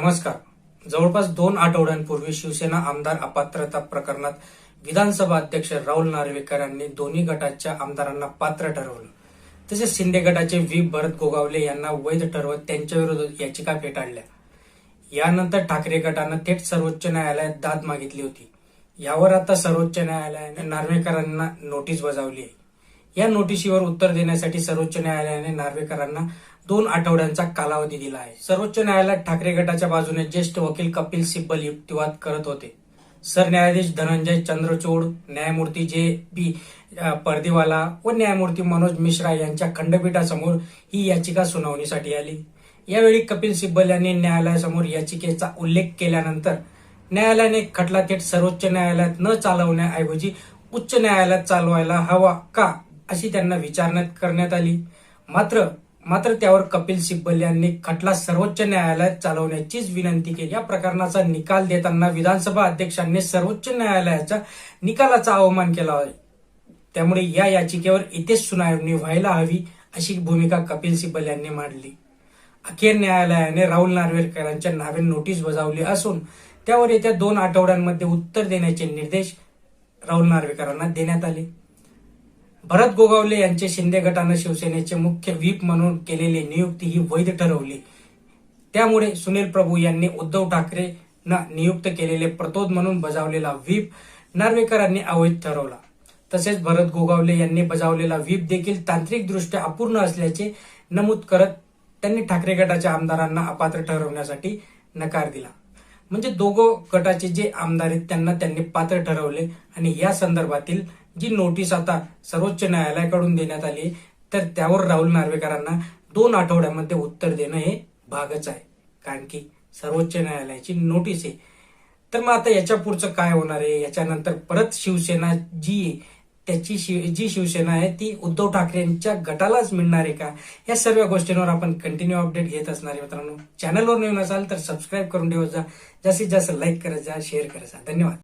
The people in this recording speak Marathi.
नमस्कार. जवळपास दोन आठवड्यांपूर्वी शिवसेना आमदार अपात्रता प्रकरणात विधानसभा अध्यक्ष राहुल नार्वेकर यांनी दोन्ही गटाच्या आमदारांना पात्र ठरवलं. तसेच शिंदे गटाचे व्ही. भरत गोगावले यांना वैध ठरवत त्यांच्याविरोधात याचिका फेटाळल्या. यानंतर ठाकरे गटानं थेट सर्वोच्च न्यायालयात दाद मागितली होती. यावर आता सर्वोच्च न्यायालयाने नार्वेकरांना नोटीस बजावली आहे. या नोटिशीवर उत्तर देण्यासाठी सर्वोच्च न्यायालयाने नार्वेकरांना दोन आठवड्यांचा कालावधी दिला आहे. सर्वोच्च न्यायालयात ठाकरे गटाच्या बाजूने ज्येष्ठ वकील कपिल सिब्बल युक्तिवाद करत होते. सरन्यायाधीश धनंजय चंद्रचूड न्यायमूर्ती जे पी परदेवाला व न्यायमूर्ती मनोज मिश्रा यांच्या खंडपीठासमोर ही याचिका सुनावणीसाठी आली. यावेळी कपिल सिब्बल यांनी न्यायालयासमोर याचिकेचा उल्लेख केल्यानंतर न्यायालयाने खटला थेट सर्वोच्च न्यायालयात न चालवण्याऐवजी उच्च न्यायालयात चालवायला हवा का? अशी त्यांना विचारणा करण्यात आली. मात्र मात्र त्यावर कपिल सिब्बल यांनी खटला सर्वोच्च न्यायालयात चालवण्याचीच विनंती केली. या प्रकरणाचा निकाल देताना विधानसभा अध्यक्षांनी सर्वोच्च न्यायालयाच्या निकालाचा अवमान केला आहे त्यामुळे या याचिकेवर इथेच सुनावणी व्हायला हवी अशी भूमिका कपिल सिब्बल यांनी मांडली. अखेर न्यायालयाने राहुल नार्वेकरांच्या नावे नोटीस बजावली असून त्यावर येत्या दोन आठवड्यांमध्ये उत्तर देण्याचे निर्देश राहुल नार्वेकरांना देण्यात आले. भरत गोगावले यांचे शिंदे गटानं शिवसेनेचे मुख्य व्हीप म्हणून केलेली नियुक्ती ही वैध ठरवली. त्यामुळे सुनील प्रभू यांनी उद्धव ठाकरेंना नियुक्त केलेले प्रतोद म्हणून बजावलेला व्हीप नार्वेकरांनी अवैध ठरवला. तसेच भरत गोगावले यांनी बजावलेला व्हीप देखील तांत्रिकदृष्ट्या अपूर्ण असल्याचे नमूद करत त्यांनी ठाकरे गटाच्या आमदारांना अपात्र ठरवण्यासाठी नकार दिला. म्हणजे दोघं गटाचे जे आमदार आहेत त्यांना त्यांनी पात्र ठरवले आणि या संदर्भातील जी नोटीस आता सर्वोच्च न्यायालयाकडून देण्यात आली तर त्यावर राहुल नार्वेकरांना दोन आठवड्यामध्ये उत्तर देणं हे भागच आहे. कारण की सर्वोच्च न्यायालयाची नोटीस आहे. तर मग आता याच्या पुढचं काय होणार आहे? याच्यानंतर परत शिवसेना जी त्याची शिव जी शिवसेना आहे ती उद्धव ठाकरेंच्या गटालाच मिळणार आहे का? या सर्व गोष्टींवर आपण कंटिन्यू अपडेट घेत असणार आहे मित्रांनो. चॅनलवर नवीन असाल तर सबस्क्राईब करून ठेवत जा. जास्तीत जास्त लाईक करत जा शेअर करत जा. धन्यवाद.